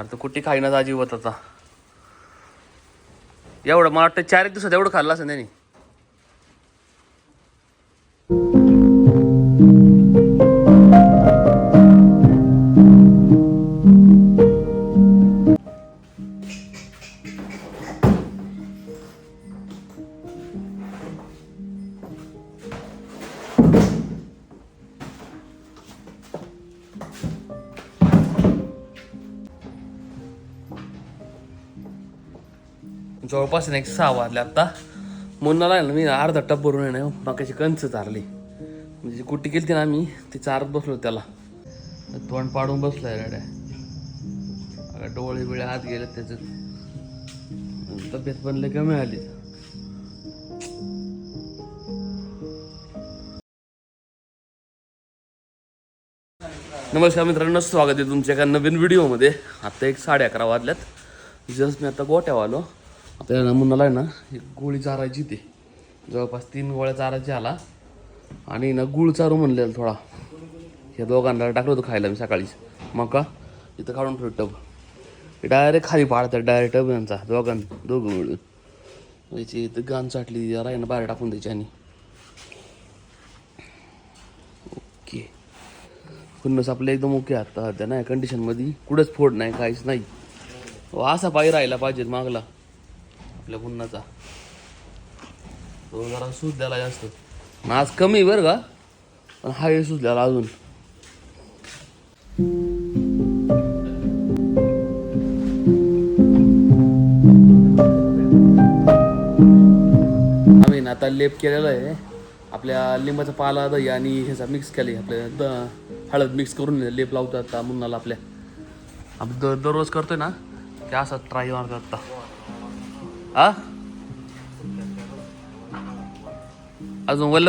अरे तर कुठे खाईना अजिबात आता? एवढं मला वाटतं चार एक दिवसात एवढं खाल्लं असं त्यांनी. जवळपास नाही एक सहा वाजले आत्ता मुन्नाला आहे ना मी अर्धा टप भरून येणं माकाची कंच चारली. म्हणजे जी कुट्टी केली ना आम्ही ती चारत बसलो त्याला. तोंड पाडून बसलाय रेड्या डोळे बिळे आत गेले त्याचं तब्येत बनले का कमी आली. नमस्कार मित्रांनो स्वागत आहे तुमच्या एका नवीन व्हिडिओमध्ये आता एक साडे अकरा वाजल्यात. जस्ट मी आता गोट्यावर आलो. आता या मुन्नाला आहे ना एक गोळी चारायची ते. जवळपास तीन गोळ्या चारायची आला आणि ना गुळ चारू म्हणलेलं थोडा. ह्या दोघांना टाकलं होतं खायला मी सकाळीच मका इथं काढून ठेव टब डायरेक्ट खाली पाडतात डायरेक्ट टब यांचा दोघां दोघं मिळून. याची इथं गाण चाटली जरा आहे ना बाहेर टाकून द्यायची आणि. ओके. खुन्नस आपलं एकदम ओके आता त्या नाही कंडिशनमध्ये कुठंच फोड नाही काहीच नाही. हो, असा पायी राहिला पाहिजे मागला. आपल्या पुन्हाचा तो जरा सुजल्याला जास्त. आणि आज कमी बरं का? पण हा हे सुजल्याला अजून. आम्ही ना आता लेप केलेला आहे. आपल्या लिंबाचा पाला दही आणि ह्याचा मिक्स केले आपल्या द हळद मिक्स करून लेप लावतो आता मुन्नाला आपल्या. आपण दर दररोज करतोय ना ते असं ट्राय मारतात आता. आ अजून वल्ल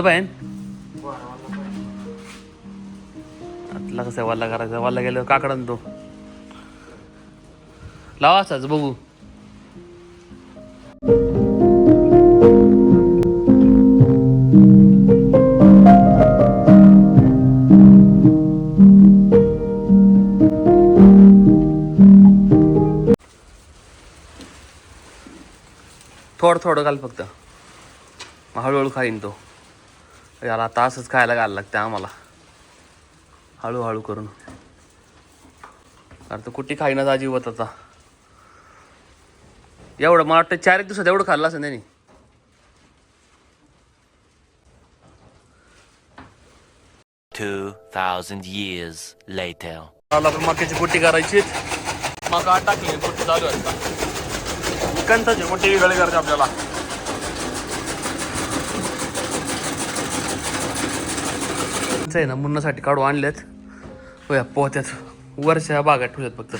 आतला कसं वल्ला करायचा? वल्ला गेल्यावर काकडन तो. लावा असाच बघू. थोडं थोडं घाल फक्त. मग हळूहळू खाईन तो. याला आता असंच खायला घालायला लागतं आम्हाला. हळूहळू करून. अरे तर कुठे खाईनाच अजिबात आता. एवढं मला वाटतं चार एक दिवसात एवढं खाल्लं असं त्यांनी. later. मला पण मक्याची कुट्टी करायची मका टाकली कुट्टी चालू आहे चिकनचा कंटाची कुट्टी वेगळी करायची आपल्याला. आहे ना मुन्नासाठी काढू आणलेत. हो पोहत्यात पोत्यात. वरच्या बागात ठेवल्यात फक्त.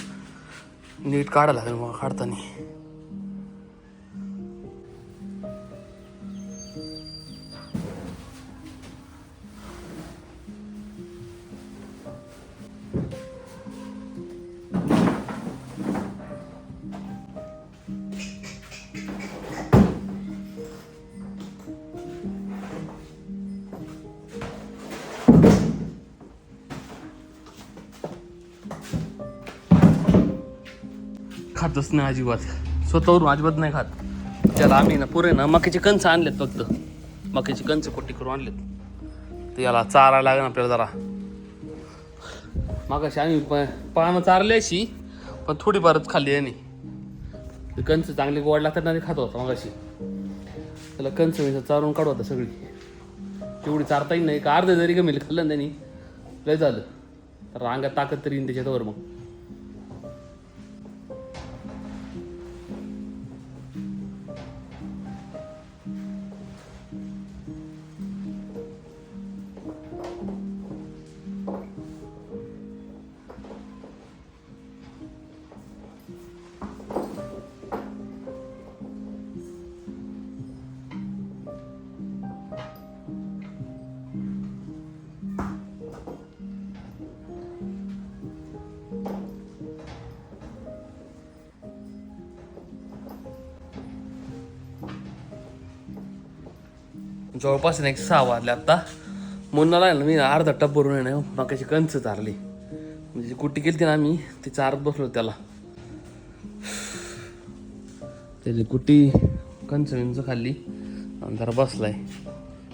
नीट काढायला लागेल मग काढताना. खातच नाही अजिबात. स्वतःवरून अजिबात नाही खात. त्याला आम्ही ना पुरे ना मक्याचे कंच आणलेत फक्त. मक्याचे कंच पोटी करून आणलेत. तर याला चारायला लागेल आपल्याला जरा. मागाशी आम्ही प- पानं चारली अशी पण थोडीफारच खाल्ली याने. ते कंच चांगले गोड लागतात ना ते खात होता मागाशी. त्याला कंच मी चारून काढू होता सगळी. तेवढी चारता येईल नाही का अर्धे जरी कमी खाल्लं ना त्यांनी लय झालं. तर अंगात ताकद तरी येईन त्याच्यावर मग. जवळपास नाही एक सहा वाजले आत्ता मुन्नाला आहे ना मी अर्धा टप भरून आहे मकाची कंच चारली. म्हणजे जी कुट्टी केली ती ना आम्ही ती चारत बसलो त्याला. त्याची कुट्टी कंच विंच खाल्ली आणि जरा बसलाय.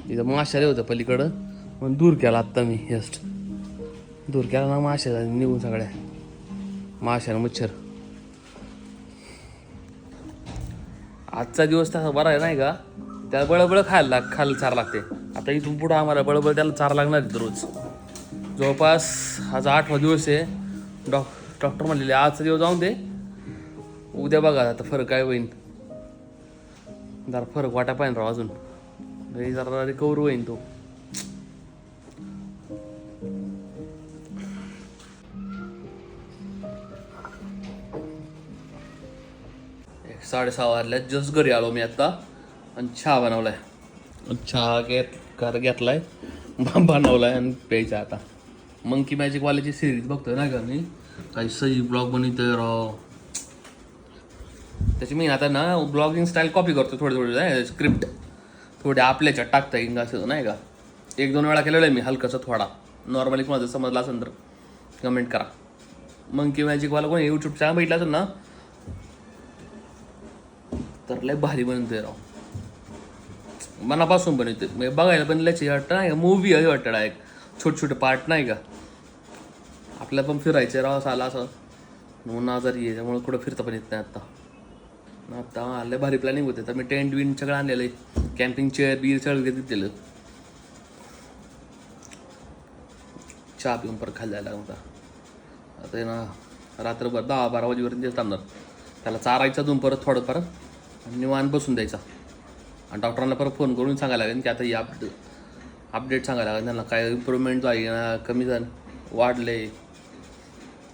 इथं माशाले होतं पलीकडं. पण दूर केला आत्ता मी जस्ट दूर केला ना माशा निघून सगळ्या. माशा मच्छर. आजचा दिवस तसा बरा आहे नाही का? त्याला बळबळ खायला लाग खायला चार लागते. आता इथून पुढं आम्हाला बळबळ त्याला चार लागणार आहेत रोज. जवळपास आज आठवा दिवस आहे. डॉ डॉक्टर म्हणलेले आजचा दिवस जाऊन दे. उद्या बघा आता फरक काय होईन. जरा फरक वाटा पाहिजे राव अजून. जरा रिकवर होईन तो. एक साडेसहा वाजल्यात जस्ट घरी आलो मी आता. आणि चहा बनवलाय. आहे चहा घेत कर घेतलाय. ब- बनवलाय आणि प्यायचा आता. मंकी मॅजिक वाल्याची सिरीज बघतोय ना का मी? काही सही ब्लॉग बनवतोय राव. त्याची मी आता ना ब्लॉगिंग स्टाईल कॉपी करतो थोडे थोडे स्क्रिप्ट थोडे आपल्याच्या टाकता येईल असं नाही का? एक दोन वेळा केलेलं आहे मी हलकासा थोडा. नॉर्मली कोणाचं समजला असेल तर कमेंट करा. मंकी मॅजिकवाला कोणी यूट्यूब चॅनल बघितला असेल ना? तर लय भारी बनतोय राव. मनापासून बनवते म्हणजे बघायला बनल्याची वाटतं नाही का? मूवी आहे वाटतं एक छोटे छोटे पार्ट नाही का? आपल्याला पण फिरायचे राव असं आला असं. म्हणून आजारी आहे त्यामुळे कुठं फिरता पण येत नाही आत्ता आत्ता आले भारी प्लॅनिंग होते. तर मी टेंट विंट सगळं आणलेलं आहे. कॅम्पिंग चेअर बीर सगळं घेत दिलं चहा पिऊन परत खाली जायला होता. आता ना रात्रभर दहा बारा वाजेपर्यंत तेच थांबणार त्याला चारायचा दोन परत थोडंफार. आणि निवांत बसून द्यायचा. आणि डॉक्टरांना परत फोन करून सांगायला लागेल की आता ही अपडे अपडेट सांगायला लागेल. त्यांना काय इम्प्रूव्हमेंट झाली ना कमी झालं वाढले.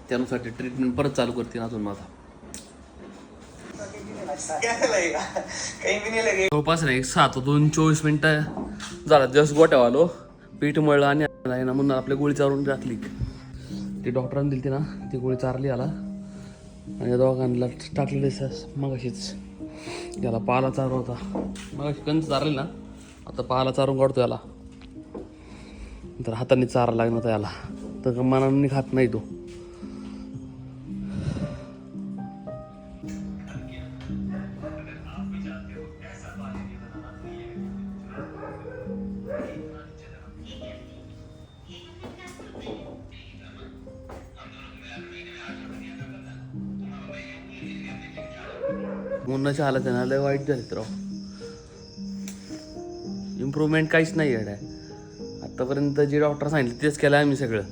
त्यानुसार ते ट्रीटमेंट परत चालू करतील अजून माझा जवळपास नाही एक सात दोन चोवीस मिनटं झाला. जस्ट गोट्यावर आलो पीठ मळलं आणि आहे ना म्हणून आपल्या गोळी चारून टाकली. ती डॉक्टरांनी दिली ती ना ती गोळी चारली आला आणि या दोघांना टाकलेली मगाशीच. याला पाला चारू होता मग कंच चारली ना आता पाला चारून काढतो याला. तर हाताने चारा लागणार होता याला. तर मनाने खात नाही तो. मुन्नाच्या हालत आहे ना लय वाईट झालेत राव. इम्प्रूव्हमेंट काहीच नाही आहे. आत्तापर्यंत जे डॉक्टर सांगितलं तेच केलं आम्ही सगळं.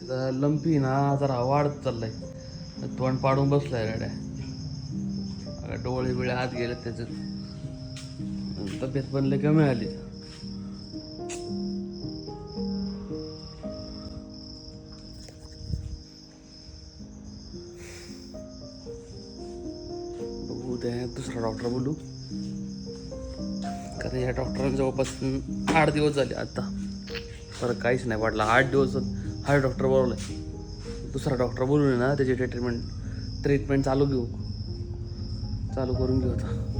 तिचा लंपी ना जरा वाढत चाललाय. तोंड पाडून बसलाय रेड्या डोळे बिळे आत गेले त्याचं तब्येत बनले कमी आली. डॉक्टर बोलू कारण या डॉक्टरांना जवळपास आठ दिवस झाले आता. फरक काहीच नाही वाटला आठ दिवस हा डॉक्टर बोलवला दुसरा डॉक्टर बोलून ना त्याची ट्रीटमेंट ट्रीटमेंट चालू घेऊ. चालू करून घेऊ आता.